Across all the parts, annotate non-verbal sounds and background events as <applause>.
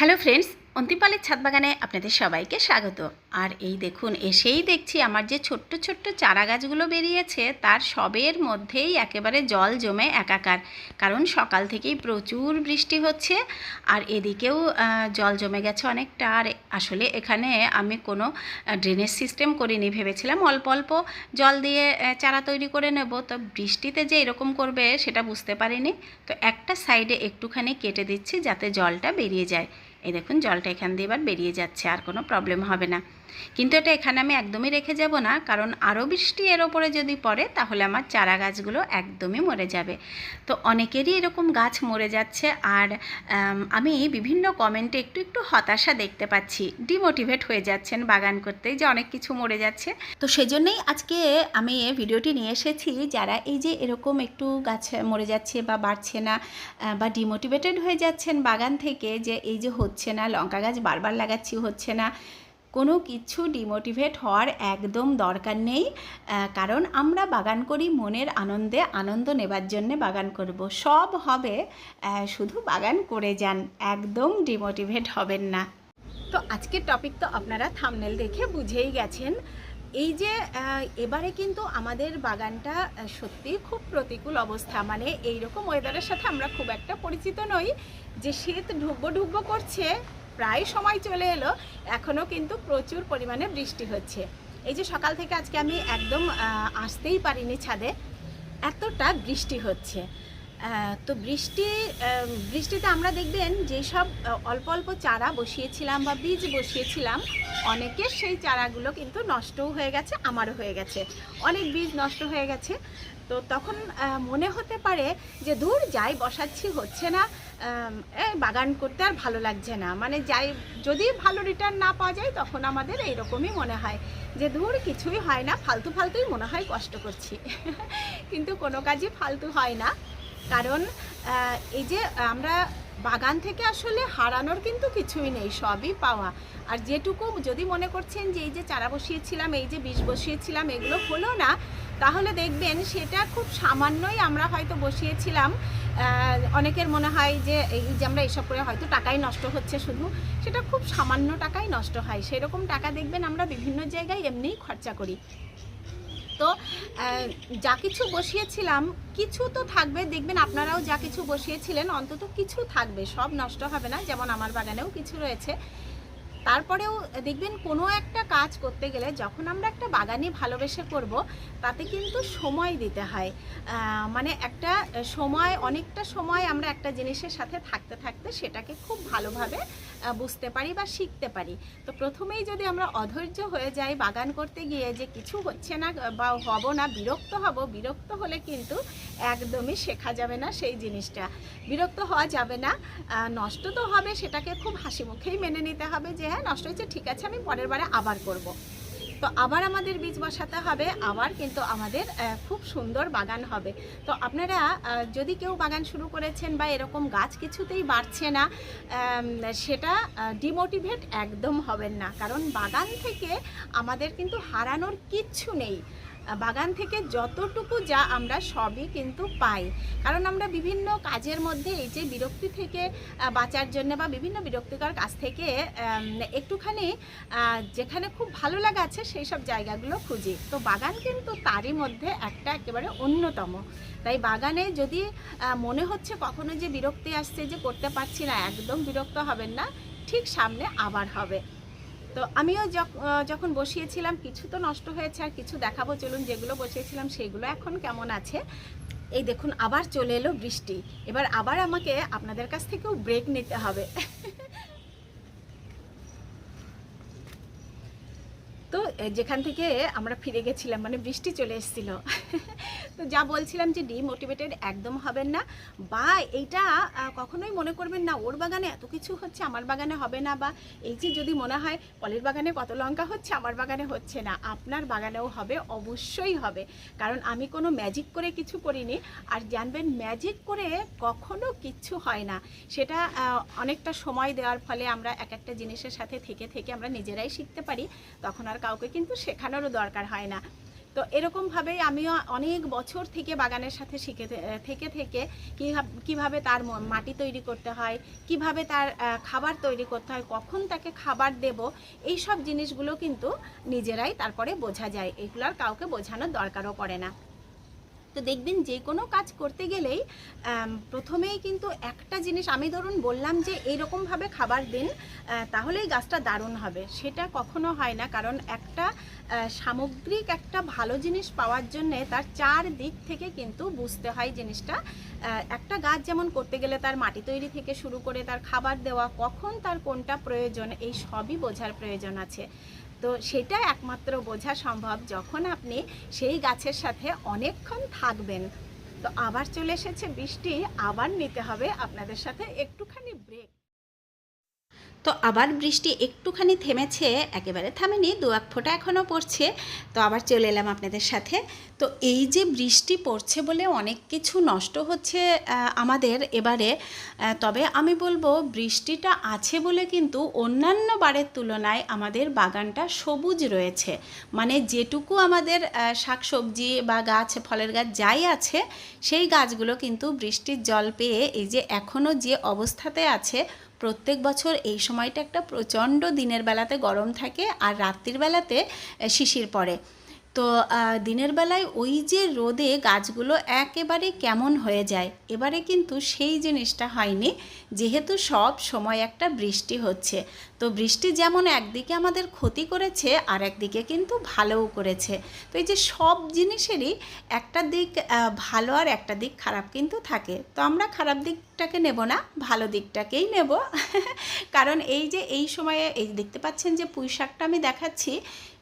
Hello friends, অন্তিমপালের ছাদ বাগানে আপনাদের সবাইকে স্বাগত। আর এই দেখুন, এসেই দেখছি আমার যে ছোট্ট ছোট্ট চারা গাছগুলো বেরিয়েছে, তার সবের মধ্যেই একেবারে জল জমে একাকার। কারণ সকাল থেকেই প্রচুর বৃষ্টি হচ্ছে, আর এদিকেও জল জমে গেছে অনেকটা। আর আসলে এখানে আমি কোনো ড্রেনেজ সিস্টেম করিনি, ভেবেছিলাম অল্প অল্প জল দিয়ে চারা তৈরি করে নেব। তো বৃষ্টিতে যে এরকম করবে, সেটা বুঝতে পারিনি। তো একটা সাইডে একটুখানি কেটে দিচ্ছি যাতে জলটা বেরিয়ে যায়। এই দেখুন জলটা এখান দিয়ে এবার বেরিয়ে যাচ্ছে আর কোনো প্রবলেম হবে না। কিন্তু এটা এখানে আমি একদমই রেখে যাব না, কারণ আরও বৃষ্টি এর ওপরে যদি পড়ে, তাহলে আমার চারা গাছগুলো একদমই মরে যাবে। তো অনেকেরই এরকম গাছ মরে যাচ্ছে, আর, আমি বিভিন্ন কমেন্টে একটু একটু হতাশা দেখতে পাচ্ছি। ডিমোটিভেট হয়ে যাচ্ছেন বাগান করতে যে অনেক কিছু মরে যাচ্ছে। তো সেজন্যই আজকে আমি ভিডিওটি নিয়ে এসেছি, যারা এই যে এরকম একটু গাছ মরে যাচ্ছে বা বাড়ছে না বা ডিমোটিভেটেড হয়ে যাচ্ছেন বাগান থেকে যে এই যে হচ্ছে না, লঙ্কা গাছ বারবার লাগাচ্ছি, হচ্ছে না কোনো কিছু ডিমোটিভেট হওয়ার একদম দরকার নেই কারণ আমরা বাগান করি মনের আনন্দে আনন্দ নেবার জন্যে বাগান করব। সব হবে শুধু বাগান করে যান একদম ডিমোটিভেট হবেন না। তো আজকের টপিক তো আপনারা থামনেল দেখে বুঝেই গেছেন। এই যে এবারে কিন্তু আমাদের বাগানটা আহ, সত্যিই খুব প্রতিকূল অবস্থা। মানে এই রকম ওয়েদারের সাথে আমরা খুব একটা পরিচিত নই। যে শীত ঢুকবো ঢুকবো করছে প্রায় সময় চলে এলো এখনও কিন্তু প্রচুর পরিমাণে বৃষ্টি হচ্ছে। এই যে সকাল থেকে আজকে আমি একদম আসতেই পারিনি ছাদে, এতটা বৃষ্টি হচ্ছে। তো বৃষ্টি বৃষ্টিতে আমরা দেখবেন যেসব অল্প অল্প চারা বসিয়েছিলাম বা বীজ বসিয়েছিলাম অনেকের সেই চারাগুলো কিন্তু নষ্টও হয়ে গেছে, আমারও হয়ে গেছে। অনেক বীজ নষ্ট হয়ে গেছে। তো তখন মনে হতে পারে যে দূর যাই, বসাচ্ছি, হচ্ছে না। বাগান করতে আর ভালো লাগছে না। মানে যাই, যদি ভালো রিটার্ন না পাওয়া যায়, তখন আমাদের এইরকমই মনে হয় যে, ধুর, কিছুই হয় না। ফালতু ফালতুই মনে হয় কষ্ট করছি। <laughs> কিন্তু কোনো কাজই ফালতু হয় না। কারণ এই যে আমরা বাগান থেকে আসলে হারানোর কিন্তু কিছুই নেই, সবই পাওয়া। আর যেটুকু যদি মনে করছেন যে এই যে চারা বসিয়েছিলাম, এই যে বীজ বসিয়েছিলাম, এগুলো হলো না, তাহলে দেখবেন সেটা খুব সামান্যই আমরা হয়তো বসিয়েছিলাম। অনেকের মনে হয় যে এই যে আমরা এসব করে হয়তো টাকাই নষ্ট হচ্ছে শুধু, সেটা খুব সামান্য টাকাই নষ্ট হয়। সেরকম টাকা দেখবেন আমরা বিভিন্ন জায়গায় এমনিই খরচা করি। তো যা কিছু বসিয়েছিলাম, কিছু তো থাকবে, দেখবেন আপনারাও যা কিছু বসিয়েছিলেন, অন্তত কিছু থাকবে, সব নষ্ট হবে না, যেমন আমার বাগানেও কিছু রয়েছে। তারপরেও দেখবেন কোনো একটা কাজ করতে গেলে যখন আমরা একটা বাগানে ভালোবেসে করব, তাতে কিন্তু সময় দিতে হয়। মানে একটা সময়, অনেকটা সময় আমরা একটা জিনিসের সাথে থাকতে থাকতে সেটাকে খুব ভালোভাবে বুঝতে পারি বা শিখতে পারি তো প্রথমেই যদি আমরা অধৈর্য হয়ে যাই বাগান করতে গিয়ে যে কিছু হচ্ছে না বা হব না, বিরক্ত হব, বিরক্ত হলে কিন্তু একদমই শেখা যাবে না সেই জিনিসটা বিরক্ত হওয়া যাবে না নষ্ট তো হবে সেটাকে খুব হাসি মুখেই মেনে নিতে হবে যে হ্যাঁ নষ্ট হয়েছে, ঠিক আছে, আমি পরের বারে আবার করব। তো আবার আমাদের বীজ বসাতে হবে, আবার কিন্তু আমাদের খুব সুন্দর বাগান হবে। তো আপনারা যদি কেউ বাগান শুরু করেছেন বা এরকম গাছ কিছুতেই বাড়ছে না সেটা ডিমোটিভেট একদম হবেন না। কারণ বাগান থেকে আমাদের কিন্তু হারানোর কিচ্ছু নেই। বাগান থেকে যতটুকু যা আমরা সবই কিন্তু পাই। কারণ আমরা বিভিন্ন কাজের মধ্যে এই যে বিরক্তি থেকে বাঁচার জন্য বা বিভিন্ন বিরক্তিকর কাজ থেকে একটুখানি যেখানে খুব ভালো লাগা আছে সেই সব জায়গাগুলো খুঁজি। তো বাগান কিন্তু তারই মধ্যে একটা একেবারে অন্যতম। তাই বাগানে যদি মনে হচ্ছে কখনো যে বিরক্তি আসছে যে করতে পারছি না, একদম বিরক্ত হবেন না, ঠিক সামনে আবার হবে। তো আমিও যখ- যখন বসিয়েছিলাম, কিছু তো নষ্ট হয়েছে আর কিছু দেখাবো, চলুন যেগুলো বসিয়েছিলাম সেগুলো এখন কেমন আছে। এই দেখুন, আবার চলে এলো বৃষ্টি। এবার আবার আমাকে আপনাদের কাছ থেকেও ব্রেক নিতে হবে <laughs> তো এ, যেখান থেকে আমরা ফিরে গেছিলাম মানে বৃষ্টি চলে এসেছিল। <laughs> তো যা বলছিলাম যে ডিমোটিভেটেড একদম হবেন না। বা এইটা কখনোই মনে করবেন না, ওর বাগানে এত কিছু হচ্ছে, আমার বাগানে হবে না, বা এই যে যদি মনে হয় পলের বাগানে কত লঙ্কা হচ্ছে, আমার বাগানে হচ্ছে না, আপনার বাগানেও হবে, অবশ্যই হবে। কারণ আমি কোনো ম্যাজিক করে কিছু করিনি, আর জানবেন ম্যাজিক করে কখনো কিচ্ছু হয় না। সেটা অনেকটা সময় দেওয়ার ফলে আমরা এক একটা জিনিসের সাথে থেকে থেকে আমরা নিজেরাই শিখতে পারি, তখন আর কাউকে কিন্তু শেখানোরও দরকার হয় না। তো এরকমভাবেই আমিও অনেক বছর থেকে বাগানের সাথে শিখে থেকে থেকে কীভাবে কীভাবে তার মাটি তৈরি করতে হয়, কীভাবে তার খাবার তৈরি করতে হয়, কখন তাকে খাবার দেব এই সব জিনিসগুলো কিন্তু নিজেরাই তারপরে বোঝা যায়। এগুলো আর কাউকে বোঝানোর দরকারও পড়ে না। তো দেখবেন যে কোনো কাজ করতে গেলেই প্রথমেই কিন্তু একটা জিনিস আমি ধরুন বললাম যে এইরকমভাবে খাবার দিন তাহলেই গাছটা দারুণ হবে। সেটা কখনো হয় না। কারণ একটা সামগ্রিক একটা ভালো জিনিস পাওয়ার জন্যে তার চার দিক থেকে কিন্তু বুঝতে হয় জিনিসটা। একটা গাছ যেমন করতে গেলে তার মাটি তৈরি থেকে শুরু করে তার খাবার দেওয়া, কখন তার কোনটা প্রয়োজন, এই সবই বোঝার প্রয়োজন আছে। তো সেটা একমাত্র বোঝা সম্ভব যখন আপনি সেই গাছের সাথে অনেকক্ষণ থাকবেন। তো আবার চলে এসেছে বৃষ্টি, আবার নিতে হবে আপনাদের সাথে একটুখানি তো আবার বৃষ্টি একটুখানি থেমেছে, একেবারে থামেনি, দু এক ফোঁটা এখনও পড়ছে, তো আবার চলে এলাম আপনাদের সাথে। তো এই যে বৃষ্টি পড়ছে বলে অনেক কিছু নষ্ট হচ্ছে আমাদের এবারে তবে আমি বলব বৃষ্টিটা আছে বলে কিন্তু অন্যান্য বারের তুলনায় আমাদের বাগানটা সবুজ রয়েছে। মানে যেটুকু আমাদের শাকসবজি বা গাছ, ফলের গাছ যাই আছে, সেই গাছগুলো কিন্তু বৃষ্টির জল পেয়ে এই যে এখনও যে অবস্থাতে আছে প্রত্যেক বছর এই সময়টা একটা প্রচণ্ড দিনের বেলাতে গরম থাকে আর রাত্রির বেলাতে শিশির পড়ে। তো দিনের বেলায় ওই যে রোদে গাছগুলো একেবারে কেমন হয়ে যায়, এবারে কিন্তু সেই জিনিসটা হয়নি। যেহেতু সব সময় একটা বৃষ্টি হচ্ছে, তো বৃষ্টি যেমন একদিকে আমাদের ক্ষতি করেছে, আর একদিকে কিন্তু ভালোও করেছে। তো এই যে সব জিনিসেরই একটা দিক ভালো আর একটা দিক খারাপ কিন্তু থাকে। তো আমরা খারাপ দিকটাকে নেব না, ভালো দিকটাকেই নেব। <laughs> কারণ এই যে এই সময়ে এই দেখতে পাচ্ছেন যে পুঁই শাকটা আমি দেখাচ্ছি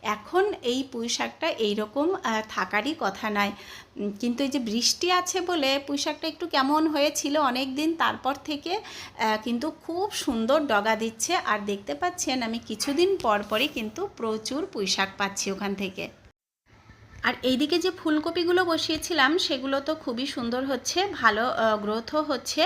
এখন এই পুঁই শাকটা এইরকম থাকারই কথা নয়। কিন্তু এই যে বৃষ্টি আছে বলে পুঁই শাকটা একটু কেমন হয়েছিল অনেক দিন তারপর থেকে কিন্তু খুব সুন্দর ডগা দিচ্ছে। আর দেখতে পাচ্ছেন, আমি কিছুদিন পর পরই কিন্তু প্রচুর পুঁই শাক পাচ্ছি ওখান থেকে। আর এইদিকে যে ফুলকপিগুলো বসিয়েছিলাম, সেগুলো তো খুবই সুন্দর হচ্ছে, ভালো গ্রোথও হচ্ছে।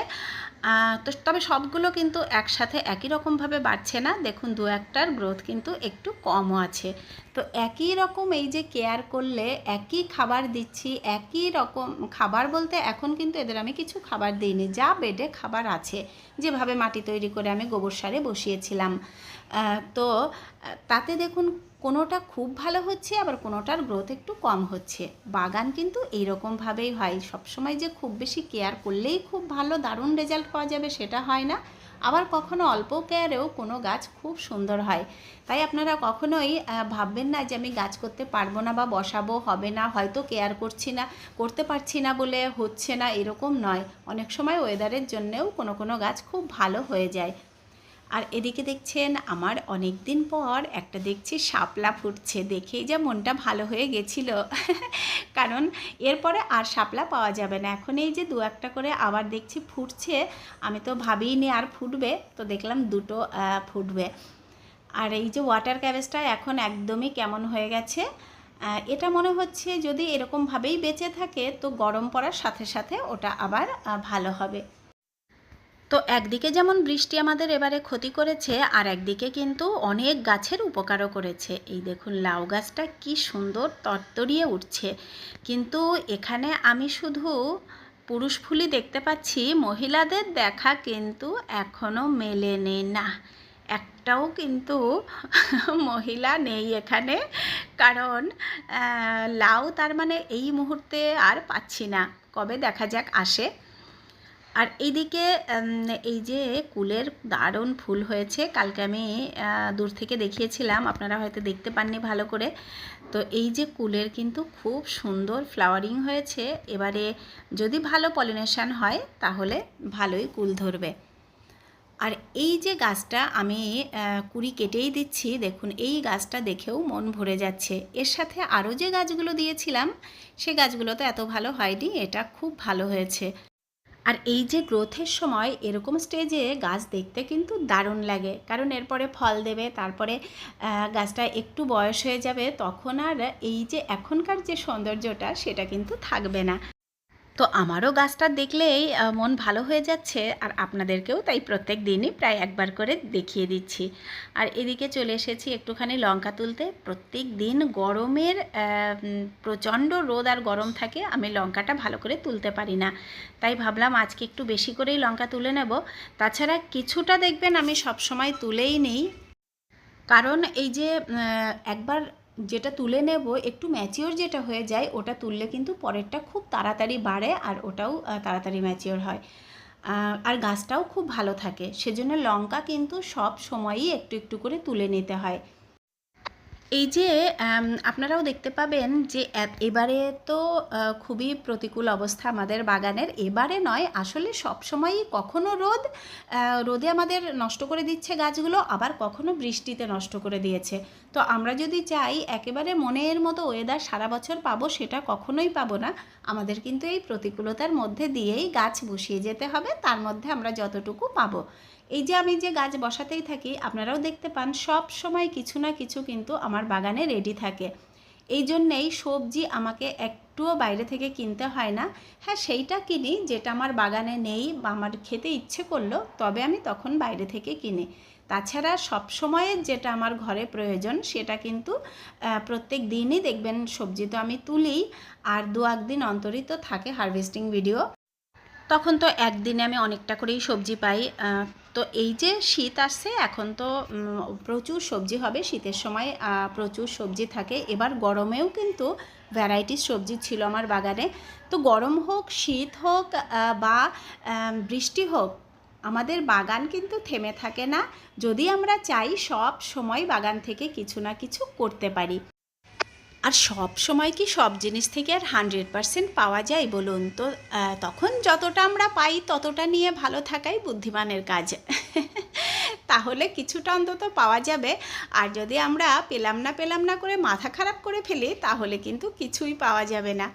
তো তবে সবগুলো কিন্তু একসাথে একই রকমভাবে বাড়ছে না। দেখুন, দু একটার গ্রোথ কিন্তু একটু কমও আছে। তো একই রকম এই যে কেয়ার করলে, একই খাবার দিচ্ছি, একই রকম খাবার বলতে এখন কিন্তু এদের আমি কিছু খাবার দিইনি। যা বেডে খাবার আছে, যেভাবে মাটি তৈরি করে আমি গোবর সারে বসিয়েছিলাম। তো তাতে দেখুন কোনোটা খুব ভালো হচ্ছে, আবার কোনোটার গ্রোথ একটু কম হচ্ছে। বাগান কিন্তু এইরকমভাবেই হয়। সবসময় যে খুব বেশি কেয়ার করলেই খুব ভালো, দারুণ রেজাল্ট পাওয়া যাবে সেটা হয় না। আবার কখনো অল্প কেয়ারেও কোনো গাছ খুব সুন্দর হয়। তাই আপনারা কখনোই ভাববেন না যে আমি গাছ করতে পারব না বা বসাবো, হবে না, হয়তো কেয়ার করছি না, করতে পারছি না বলে হচ্ছে না, এরকম নয়। অনেক সময় ওয়েদারের জন্যেও কোনো কোনো গাছ খুব ভালো হয়ে যায়। আর এদিকে দেখছেন, আমার অনেক দিন পর একটা দেখছি শাপলা ফুটছে দেখেই যা মনটা ভালো হয়ে গেছিল। <laughs> কারণ এরপরে আর শাপলা পাওয়া যাবে না। এখন এই যে দু একটা করে আবার দেখছি ফুটছে, আমি তো ভাবিনি আর ফুটবে, তো দেখলাম দুটো ফুটবে। আর এই যে ওয়াটার ক্যাবেজটা এখন একদমই কেমন হয়ে গেছে এটা মনে হচ্ছে যদি এরকমভাবেই বেঁচে থাকে, তো গরম পড়ার সাথে সাথে ওটা আবার ভালো হবে। তো একদিকে যেমন বৃষ্টি আমাদের এবারে ক্ষতি করেছে, আর একদিকে কিন্তু অনেক গাছের উপকারও করেছে। এই দেখুন, লাউ গাছটা কি সুন্দর তরতরিয়ে উঠছে। কিন্তু এখানে আমি শুধু পুরুষ ফুলই দেখতে পাচ্ছি, মহিলাদের দেখা কিন্তু এখনও মেলেনি। না, একটাও কিন্তু মহিলা নেই এখানে, কারণ লাউ তার মানে এই মুহূর্তে আর পাচ্ছি না। কবে দেখা যাক আসে। আর এইদিকে এই যে কুলের দারুণ ফুল হয়েছে, কালকে আমি দূর থেকে দেখিয়েছিলাম, আপনারা হয়তো দেখতে পাননি ভালো করে। তো এই যে কুলের কিন্তু খুব সুন্দর ফ্লাওয়ারিং হয়েছে, এবারে যদি ভালো পলিনেশান হয়, তাহলে ভালোই কুল ধরবে। আর এই যে গাছটা আমি কুড়ি কেটেই দিচ্ছি, দেখুন, এই গাছটা দেখেও মন ভরে যাচ্ছে। এর সাথে আরও যে গাছগুলো দিয়েছিলাম, সে গাছগুলো তো এত ভালো হয়নি, এটা খুব ভালো হয়েছে। আর এই যে গ্রোথের সময় এরকম স্টেজে গাছ দেখতে কিন্তু দারুণ লাগে। কারণ এরপরে ফল দেবে, তারপরে গাছটা একটু বয়স হয়ে যাবে, তখন আর এই যে এখনকার যে সৌন্দর্যটা, সেটা কিন্তু থাকবে না। তো আমারও গাছটা দেখলেই মন ভালো হয়ে যাচ্ছে আর আপনাদেরকেও তাই প্রত্যেক দিনই প্রায় একবার করে দেখিয়ে দিচ্ছি। আর এদিকে চলে এসেছি একটুখানি লঙ্কা তুলতে। প্রত্যেক দিন গরমের প্রচণ্ড রোদ আর গরম থাকে, আমি লঙ্কাটা ভালো করে তুলতে পারি না। তাই ভাবলাম আজকে একটু বেশি করেই লঙ্কা তুলে নেব। তাছাড়া কিছুটা দেখবেন আমি সব সময় তুলেই নেই। কারণ এই যে একবার যেটা তুলে নেব, একটু ম্যাচিওর যেটা হয়ে যায়, ওটা তুললে কিন্তু পরেরটা খুব তাড়াতাড়ি বাড়ে আর ওটাও তাড়াতাড়ি ম্যাচিওর হয়। আর গাছটাও খুব ভালো থাকে, সেজন্য লঙ্কা কিন্তু সব সময়ই একটু একটু করে তুলে নিতে হয়। এই যে আপনারাও দেখতে পাবেন যে এবারে তো খুবই প্রতিকূল অবস্থা আমাদের বাগানের। এবারে নয়, আসলে সব সময়ই কখনো রোদ রোদে আমাদের নষ্ট করে দিচ্ছে গাছগুলো, আবার কখনো বৃষ্টিতে নষ্ট করে দিয়েছে। তো আমরা যদি চাই, একেবারে মনের মতো ওয়েদার সারা বছর পাবো, সেটা কখনোই পাবো না। আমাদের কিন্তু এই প্রতিকূলতার মধ্যে দিয়েই গাছ বসিয়ে যেতে হবে, তার মধ্যে আমরা যতটুকু পাবো। এই যে আমি যে গাছ বসাতেই থাকি, আপনারাও দেখতে পান, সব সময় কিছু না কিছু কিন্তু আমার বাগানে রেডি থাকে। এই জন্যেই সবজি আমাকে একটুও বাইরে থেকে কিনতে হয় না। হ্যাঁ সেইটা কিনি, যেটা আমার বাগানে নেই বা আমার খেতে ইচ্ছে করল, তবে আমি তখন বাইরে থেকে কিনি। তাছাড়া সব সময়ের যেটা আমার ঘরে প্রয়োজন, সেটা কিন্তু প্রত্যেক দিনই দেখবেন সবজি তো আমি তুলি, আর দু একদিন অন্তরই তো থাকে হারভেস্টিং ভিডিও তখন তো একদিনে আমি অনেকটা করেই সবজি পাই তো এই যে শীত আসছে, এখন তো প্রচুর সবজি হবে, শীতের সময় প্রচুর সবজি থাকে। এবার গরমেও কিন্তু ভ্যারাইটিস সবজি ছিল আমার বাগানে। তো গরম হোক, শীত হোক বা বৃষ্টি হোক, আমাদের বাগান কিন্তু থেমে থাকে না। যদি আমরা চাই সব সময় বাগান থেকে কিছু না কিছু করতে পারি। আর সব সময় কি সব জিনিস থেকে আর হান্ড্রেড পারসেন্ট পাওয়া যায় বলুন তো? তখন যতটা আমরা পাই ততটা নিয়ে ভালো থাকাই বুদ্ধিমানের কাজ। <laughs> তাহলে কিছুটা অন্তত পাওয়া যাবে। আর যদি আমরা পেলাম না পেলাম না করে মাথা খারাপ করে ফেলি, তাহলে কিন্তু কিছুই পাওয়া যাবে না।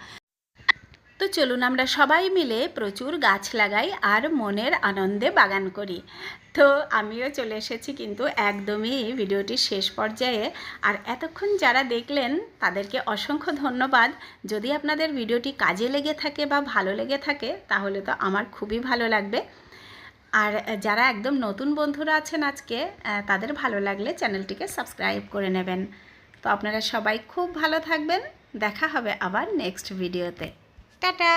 তো চলুন আমরা সবাই মিলে প্রচুর গাছ লাগাই আর মনের আনন্দে বাগান করি। তো আমিও চলে এসেছি কিন্তু একদমই ভিডিওটির শেষ পর্যায়ে। আর এতক্ষণ যারা দেখলেন, তাদেরকে অসংখ্য ধন্যবাদ। যদি আপনাদের ভিডিওটি কাজে লেগে থাকে বা ভালো লেগে থাকে, তাহলে তো আমার খুবই ভালো লাগবে। আর যারা একদম নতুন বন্ধুরা আছেন আজকে তাদের ভালো লাগলে চ্যানেলটিকে সাবস্ক্রাইব করে নেবেন। তো আপনারা সবাই খুব ভালো থাকবেন। দেখা হবে আবার নেক্সট ভিডিওতে। টাটা!